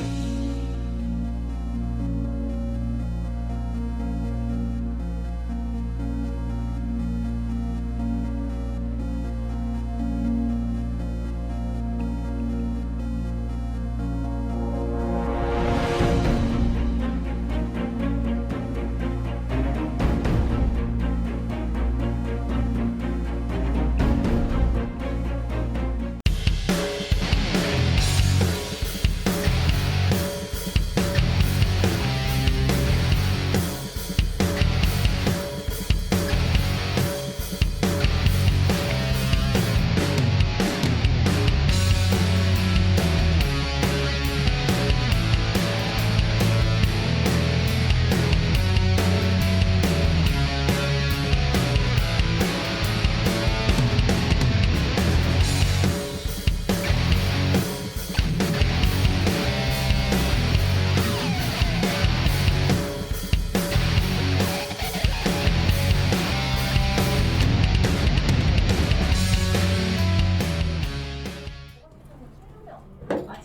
아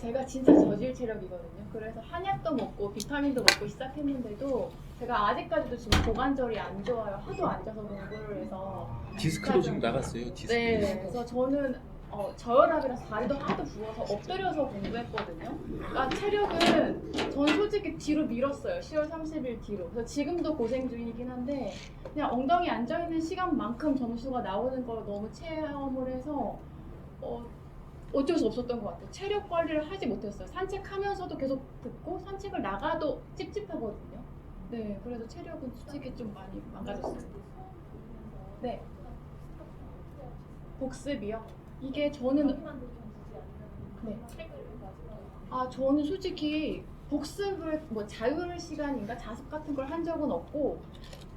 제가 진짜 저질 체력이거든요. 그래서 한약도 먹고 비타민도 먹고 시작했는데도 제가 아직까지도 지금 고관절이 안 좋아요. 하도 앉아서 공부를 해서. 디스크도 지금 나갔어요. 디스크. 네. 그래서 저는 어, 저혈압이라서 다리도 하도 부어서 엎드려서 공부했거든요. 그러니까 체력은 전 솔직히 뒤로 밀었어요. 10월 30일 뒤로. 그래서 지금도 고생 중이긴 한데 그냥 엉덩이 앉아 있는 시간만큼 점수가 나오는 걸 너무 체험을 해서 어, 어쩔 수 없었던 것 같아요. 체력 관리를 하지 못했어요. 산책하면서도 계속 듣고 산책을 나가도 찝찝하거든요. 네, 그래서 체력은 솔직히 좀 많이 망가졌어요. 네. 복습이요? 이게 저는 네. 아 저는 솔직히 복습을 뭐 자율 시간인가 자습 같은 걸 한 적은 없고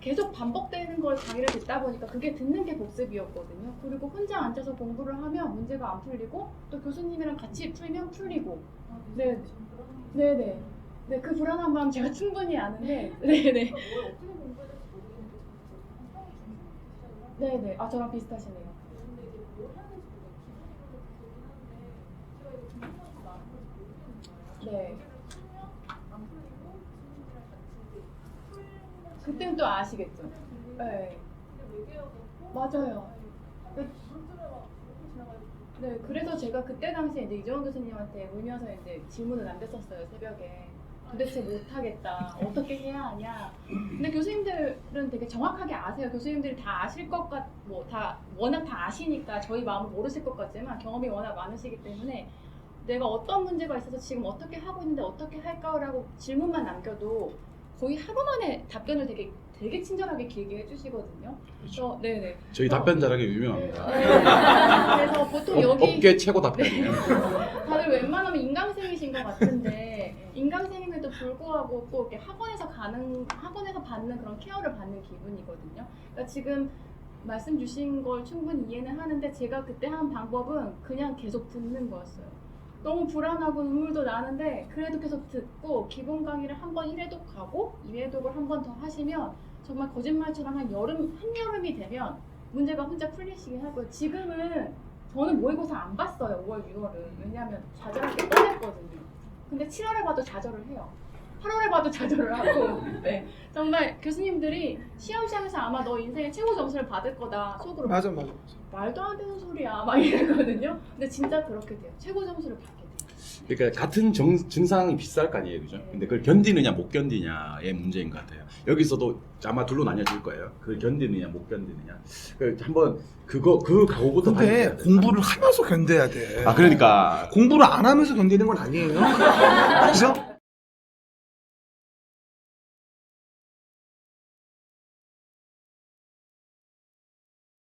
계속 반복되는 걸 강의를 듣다 보니까 그게 듣는 게 복습이었거든요. 그리고 혼자 앉아서 공부를 하면 문제가 안 풀리고 또 교수님이랑 같이 풀면 풀리고. 네. 네네 네. 그 불안한 마음 제가 충분히 아는데. 네네 네네 아 저랑 비슷하시네요. 네. 그때는 또 아시겠죠. 네. 맞아요. 네. 네, 그래서 제가 그때 당시에 이제 이정원 교수님한테 울면서 이제 질문을 남겼었어요, 새벽에. 도대체 못하겠다. 어떻게 해야 하냐. 근데 교수님들은 되게 정확하게 아세요. 교수님들이 다 아실 것 같, 뭐, 다, 워낙 다 아시니까 저희 마음을 모르실 것 같지만 경험이 워낙 많으시기 때문에 내가 어떤 문제가 있어서 지금 어떻게 하고 있는데 어떻게 할까라고 질문만 남겨도 거의 하루 만에 답변을 되게 되게 친절하게 길게 해주시거든요. 그래서 네네. 저희 답변 잘하기 유명합니다. 네. 그래서 보통 업, 여기 업계 최고 답변이에요. 다들 웬만하면 인강생이신 것 같은데 인강생임에도 불구하고 꼭 이렇게 학원에서 가는 학원에서 받는 그런 케어를 받는 기분이거든요. 그러니까 지금 말씀 주신 걸 충분히 이해는 하는데 제가 그때 한 방법은 그냥 계속 듣는 거였어요. 너무 불안하고 눈물도 나는데 그래도 계속 듣고 기본 강의를 한 번 1회독 가고 2회독을 한 번 더 하시면 정말 거짓말처럼 한 여름 한 여름이 되면 문제가 혼자 풀리시긴 할 거예요. 지금은 저는 모의고사 안 봤어요. 5월, 6월은. 왜냐하면 좌절할 게 뻔했거든요. 근데 7월에 봐도 좌절을 해요. 8월에 봐도 좌절을 하고. 네. 정말 교수님들이 시험 시험에서 아마 너 인생의 최고 점수를 받을 거다. 속으로. 맞아 맞아. 말도 안 되는 소리야. 막 이러거든요. 근데 진짜 그렇게 돼요. 최고 점수를 받게 돼요. 그러니까 같은 정, 증상이 비쌀 거 아니에요, 그죠? 근데 그걸 견디느냐 못 견디냐의 문제인 것 같아요. 여기서도 아마 둘로 나뉘어질 거예요. 그걸 견디느냐 못 견디느냐. 그 한번 그거 그 각오부터 근데. 공부를 하면서 견뎌야 돼. 아 그러니까 공부를 안 하면서 견디는 건 아니에요. 그죠?